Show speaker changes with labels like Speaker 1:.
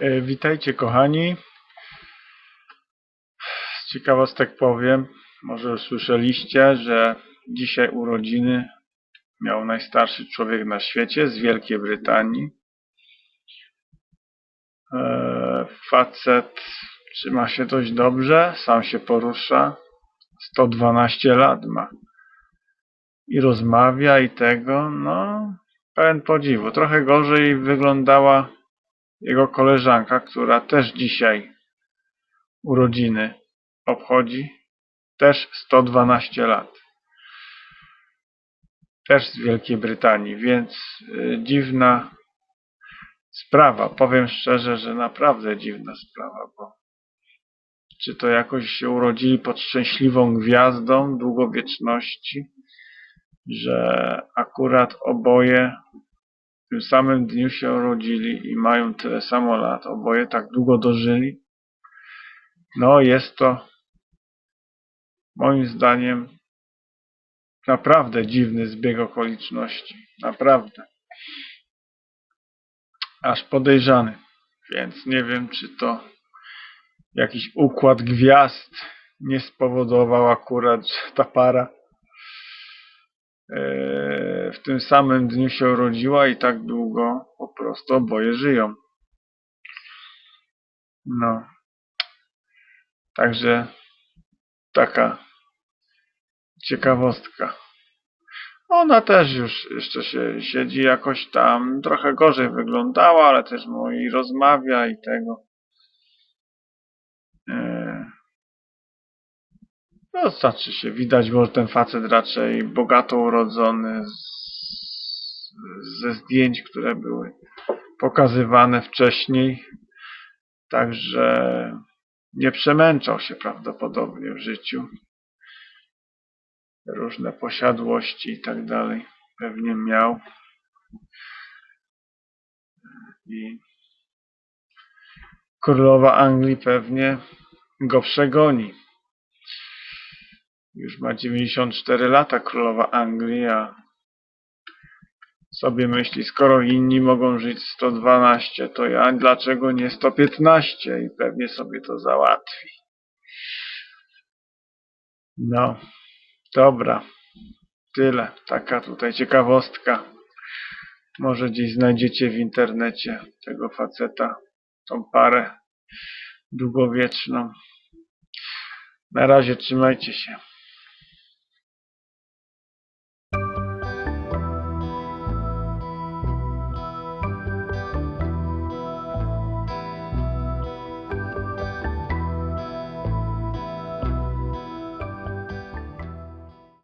Speaker 1: E, Witajcie kochani. Z ciekawostek powiem, może słyszeliście, że dzisiaj urodziny miał najstarszy człowiek na świecie z Wielkiej Brytanii. E, Facet trzyma się dość dobrze, sam się porusza. 112 lat ma. I rozmawia i tego, no pełen podziwu. Trochę gorzej wyglądała jego koleżanka, która też dzisiaj urodziny obchodzi, też 112 lat. Też z Wielkiej Brytanii, więc y, dziwna sprawa. Powiem szczerze, że naprawdę dziwna sprawa, bo czy to jakoś się urodzili pod szczęśliwą gwiazdą długowieczności, że akurat oboje w tym samym dniu się urodzili i mają tyle samo lat, oboje tak długo dożyli. No, jest to moim zdaniem naprawdę dziwny zbieg okoliczności. Naprawdę. Aż podejrzany. Więc nie wiem, czy to jakiś układ gwiazd nie spowodował akurat, że ta para w tym samym dniu się urodziła i tak długo po prostu oboje żyją. No. Także taka ciekawostka. Ona też już jeszcze się siedzi jakoś tam, trochę gorzej wyglądała, ale też moi rozmawia i tego. No, znaczy się, widać, bo ten facet raczej bogato urodzony z, ze zdjęć, które były pokazywane wcześniej. Także nie przemęczał się prawdopodobnie w życiu. Różne posiadłości i tak dalej pewnie miał. I królowa Anglii pewnie go przegoni. Już ma 94 lata królowa Anglii, a sobie myśli, skoro inni mogą żyć 112, to ja dlaczego nie 115? I pewnie sobie to załatwi. No, dobra. Tyle. Taka tutaj ciekawostka. Może gdzieś znajdziecie w internecie tego faceta, tą parę długowieczną. Na razie trzymajcie się.